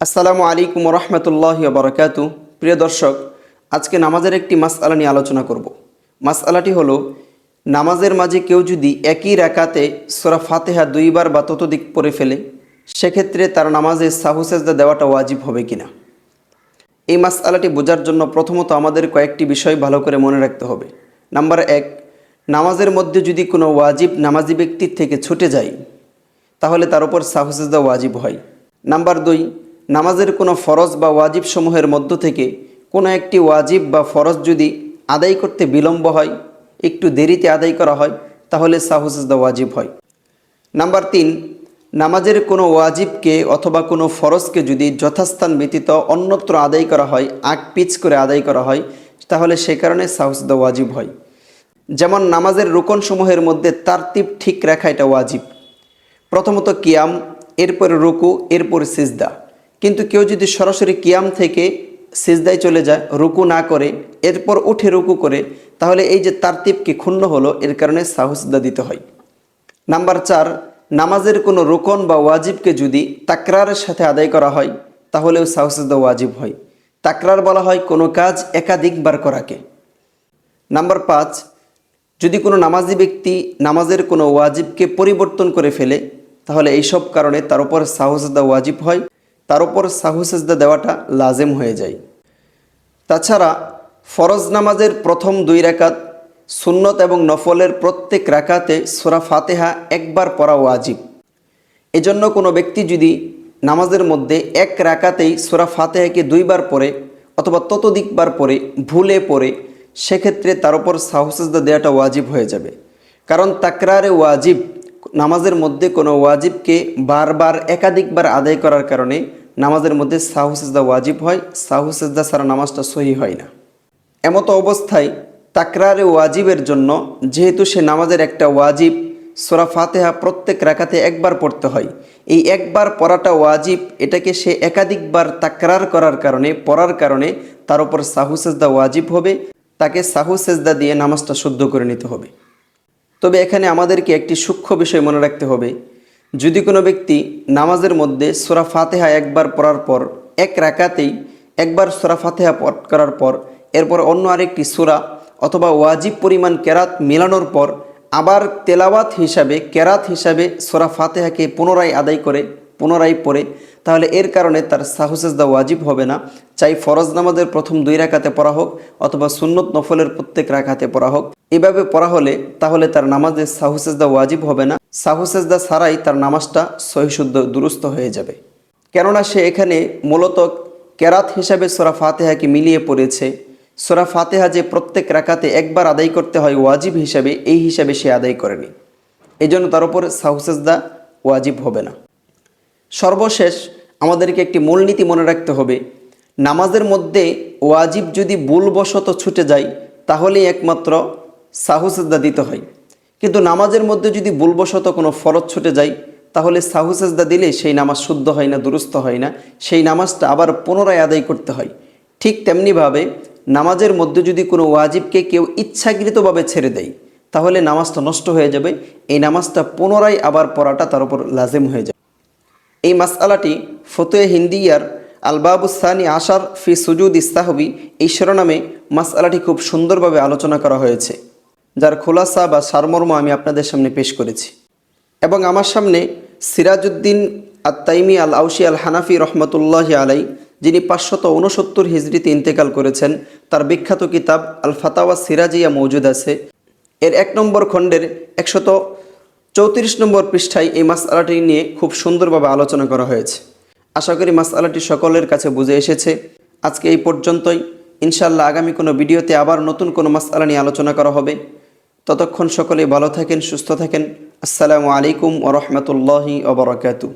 আসসালামু আলাইকুম রহমতুল্লাহ বরকাতু। প্রিয় দর্শক, আজকে নামাজের একটি মাসআলা নিয়ে আলোচনা করব। মাসআলাটি হলো, নামাজের মাঝে কেউ যদি একই রাকাতে সোরা ফাতেহা দুইবার বা ততোধিক পড়ে ফেলে, সেক্ষেত্রে তার নামাজে সাহুসেজদা দেওয়াটা ওয়াজিব হবে কিনা? এই মাসআলাটি বোঝার জন্য প্রথমত আমাদের কয়েকটি বিষয় ভালো করে মনে রাখতে হবে। নাম্বার এক, নামাজের মধ্যে যদি কোনো ওয়াজিব নামাজি ব্যক্তির থেকে ছুটে যায়, তাহলে তার উপর সাহুসেজদা ওয়াজিব হয়। নাম্বার দুই নামাজের কোনো ফরজ বা ওয়াজিব সমূহের মধ্য থেকে কোনো একটি ওয়াজিব বা ফরজ যদি আদায় করতে বিলম্ব হয়, একটু দেরিতে আদায় করা হয়, তাহলে সাহুসেজদা ওয়াজিব হয়। নাম্বার তিন, নামাজের কোনো ওয়াজিবকে অথবা কোনো ফরজকে যদি যথাস্থান ব্যতীত অন্যত্র আদায় করা হয়, আগ পিচ করে আদায় করা হয়, তাহলে সে কারণে সাহুসদা ওয়াজিব হয়। যেমন নামাজের রোকনসমূহের মধ্যে তারতিব ঠিক রাখা এটা ওয়াজিব। প্রথমত কিয়াম, এরপর রুকু, এরপর সিজদা। কিন্তু কেউ যদি সরাসরি কিয়াম থেকে সিজদায় চলে যায়, রুকু না করে, এরপর উঠে রুকু করে, তাহলে এই যে তারতিবকে ক্ষুণ্ণ হলো, এর কারণে সাহসদা দিতে হয়। নাম্বার চার, নামাজের কোনো রোকন বা ওয়াজিবকে যদি তাকরারের সাথে আদায় করা হয়, তাহলেও সাহসদা ওয়াজিব হয়। তাকরার বলা হয় কোনো কাজ একাধিকবার করাকে। নাম্বার পাঁচ, যদি কোনো নামাজি ব্যক্তি নামাজের কোনো ওয়াজিবকে পরিবর্তন করে ফেলে, তাহলে এইসব কারণে তার উপর সাহসদা ওয়াজিব হয়। তার উপর সাহুসেজদা দেওয়াটা লাজেম হয়ে যায়। তাছাড়া ফরজ নামাজের প্রথম দুই রাকাত সুন্নত এবং নফলের প্রত্যেক রাকাতে সোরা ফাতেহা একবার পড়া ওয়াজিব। এজন্য কোনো ব্যক্তি যদি নামাজের মধ্যে এক রাকাতেই সোরা ফাতেহাকে দুইবার পড়ে অথবা ততোধিকবার পড়ে, ভুলে পড়ে, সেক্ষেত্রে তার উপর সাহসেজদা দেওয়াটা ওয়াজিব হয়ে যাবে। কারণ তাকরারে ওয়াজিব, নামাজের মধ্যে কোনো ওয়াজিবকে বারবার, একাধিকবার আদায় করার কারণে নামাজের মধ্যে সাহুসেজদা ওয়াজিব হয় সাহুসেজদা ছাড়া নামাজটা সহি হয় না। এমতো অবস্থায় তাকরারে ওয়াজিবের জন্য যেহেতু সে নামাজের একটা ওয়াজিব, সোরা ফাতেহা প্রত্যেক রাখাতে একবার পড়তে হয়। এই একবার পড়াটা ওয়াজিব, এটাকে সে একাধিকবার তাকরার করার কারণে, পড়ার কারণে তার উপর সাহুসেজদা ওয়াজিব হবে, তাকে সাহুসেজদা দিয়ে নামাজটা শুদ্ধ করে নিতে হবে। তবে এখানে আমাদেরকে একটি সূক্ষ্ম বিষয় মনে রাখতে হবে যদি কোনো ব্যক্তি নামাজের মধ্যে সোরা ফাতেহা একবার পড়ার পর এক রাকাতেই একবার সোরা ফাতেহা পট করার পর এরপর অন্য আরেকটি সোরা অথবা ওয়াজিব পরিমাণ কেরাত মেলানোর পর আবার তেলাওয়াত হিসাবে, কেরাত হিসাবে সোরা ফাতেহাকে পুনরায় আদায় করে, পুনরায় পড়ে তাহলে এর কারণে তার সাহুসেজদা ওয়াজিব হবে না। চাই ফরজ নামাজের প্রথম দুই রাখাতে পড়া হোক অথবা সুন্নত নফলের প্রত্যেক রাখাতে পড়া হোক। এভাবে পড়া হলে তাহলে তার নামাজের সাহুসেজদা ওয়াজিব হবে না। সাহুসেজদা ছাড়াই তার নামাজটা সহিশুদ্ধ দুরুস্ত হয়ে যাবে। কেননা সে এখানে মূলত কেরাত হিসাবে সোরা ফাতেহাকে মিলিয়ে পড়েছে। সোরা ফাতেহা যে প্রত্যেক রাখাতে একবার আদায় করতে হয় ওয়াজিব হিসাবে, এই হিসাবে সে আদায় করেনি। এই জন্য তার উপর সাহুসেজদা ওয়াজিব হবে না। সর্বশেষ আমাদেরকে একটি মূলনীতি মনে রাখতে হবে। নামাজের মধ্যে ওয়াজিব যদি ভুলবশত ছুটে যায়, তাহলেই একমাত্র সাহুসেজদা দিতে হয়। কিন্তু নামাজের মধ্যে যদি ভুলবশত কোনো ফরজ ছুটে যায়, তাহলে সাহুসেজদা দিলে সেই নামাজ শুদ্ধ হয় না, দুরুস্ত হয় না। সেই নামাজটা আবার পুনরায় আদায় করতে হয়। ঠিক তেমনিভাবে নামাজের মধ্যে যদি কোনো ওয়াজিবকে কেউ ইচ্ছাকৃতভাবে ছেড়ে দেয়, তাহলে নামাজটা নষ্ট হয়ে যাবে। এই নামাজটা পুনরায় আবার পড়াটা তার উপর লাজেম হয়ে যাবে। এই মাসআলাটি ফতোয়ে হিন্দিয়ার আলবাবুসানি আশার ফি সুজুদ ইস্তাহবি এই শিরোনামে মাসআলাটি খুব সুন্দরভাবে আলোচনা করা হয়েছে, যার খোলাসা বা সারমর্ম আমি আপনাদের সামনে পেশ করেছি। এবং আমার সামনে সিরাজউদ্দিন আত্তাইমি আল আউসি আল হানাফি রহমতুল্লাহ আলাই, যিনি পাঁচশত উনসত্তর হিজড়িতে ইন্তেকাল করেছেন, তার বিখ্যাত কিতাব আল ফাতাওয়া সিরাজিয়া মৌজুদ আছে। এর এক নম্বর খণ্ডের একশত চৌত্রিশ নম্বর পৃষ্ঠায় এই মাস আলাটি নিয়ে খুব সুন্দরভাবে আলোচনা করা হয়েছে। আশা করি মাসআলাটি সকলের কাছে বুঝে এসেছে। আজকে এই পর্যন্তই। ইনশাল্লাহ আগামী কোনো ভিডিওতে আবার নতুন কোনো মাসআলা নিয়ে আলোচনা করা হবে। ততক্ষণ সকলে ভালো থাকেন, সুস্থ থাকেন। আসসালামু আলাইকুম ওরহমতুল্লাহি ওবরাকাতু